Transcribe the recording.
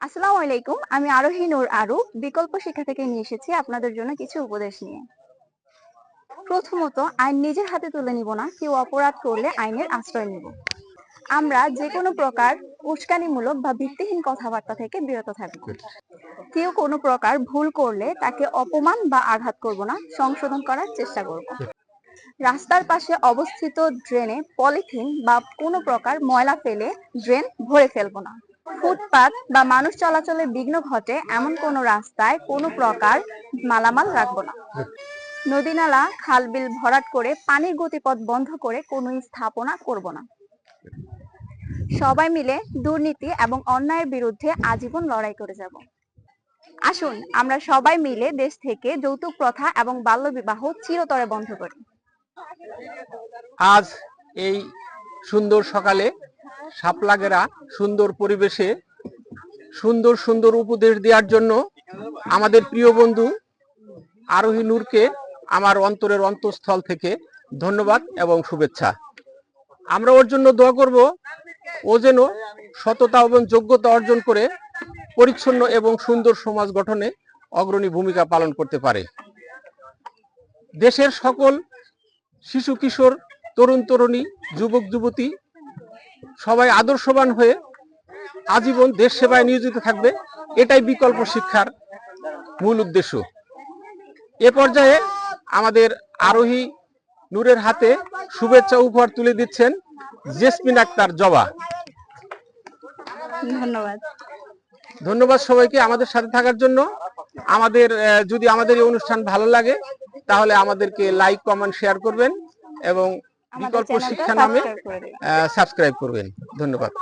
আসসালামু আলাইকুম আমি আরোহী নূর আরু বিকল্প শিক্ষা থেকে নিয়ে এসেছি আপনাদের জন্য কিছু উপদেশ নিয়ে। প্রথমত আইন নিজের হাতে তুলে নিব না কেউ অপরাধ করলে আইনের আশ্রয় নিব। আমরা যে কোনো প্রকার উস্কানিমূলক বা ভিত্তিহীন কথাবার্তা থেকে বিরত থাকব কেউ কোনো প্রকার ভুল করলে তাকে অপমান বা আঘাত করব না সংশোধন করার চেষ্টা করব। রাস্তার পাশে অবস্থিত ড্রেনে পলিথিন বা কোনো প্রকার ময়লা ফেলে ড্রেন ভরে ফেলব না। ফুটপাত বা মানুষ চলাচলে বিঘ্ন ঘটে এমন কোনো রাস্তায় কোনো প্রকার মালামাল রাখব না। নদী নালা, খাল বিল ভরাট করে পানির গতিপথ বন্ধ করে কোনো স্থাপনা করব না। সবাই মিলে দুর্নীতি এবং অন্যায়ের বিরুদ্ধে আজীবন লড়াই করে যাব। আসুন, আমরা সবাই মিলে দেশ থেকে যৌতুক প্রথা এবং বাল্যবিবাহ চিরতরে বন্ধ করি। আজ এই সুন্দর সকালে সাপলাগেরা সুন্দর পরিবেশে সুন্দর সুন্দর উপদেশ দেওয়ার জন্য আমাদের প্রিয় বন্ধু আরোহী নূরকে আমার অন্তরের অন্তঃস্থল থেকে ধন্যবাদ এবং শুভেচ্ছা। আমরা ওর জন্য দোয়া করব, ও যেন সততা এবং যোগ্যতা অর্জন করে পরিচ্ছন্ন এবং সুন্দর সমাজ গঠনে অগ্রণী ভূমিকা পালন করতে পারে। দেশের সকল শিশু, কিশোর, তরুণ, তরুণী, যুবক, যুবতী সবাই আদর্শবান হয়ে আজীবন দেশ সেবায় নিয়োজিত থাকবে এটাই বিকল্প শিক্ষার মূল উদ্দেশ্য। এ পর্যায়ে আমাদের আরোহী নূরের হাতে শুভেচ্ছা উপহার তুলে দিচ্ছেন জেসমিন আক্তার জবা। ধন্যবাদ। ধন্যবাদ সবাইকে আমাদের সাথে থাকার জন্য। আমাদের যদি আমাদের এই অনুষ্ঠান ভালো লাগে তাহলে আমাদেরকে লাইক কমেন্ট শেয়ার করবেন এবং বিকল্প শিক্ষা নামে সাবস্ক্রাইব করবেন। ধন্যবাদ।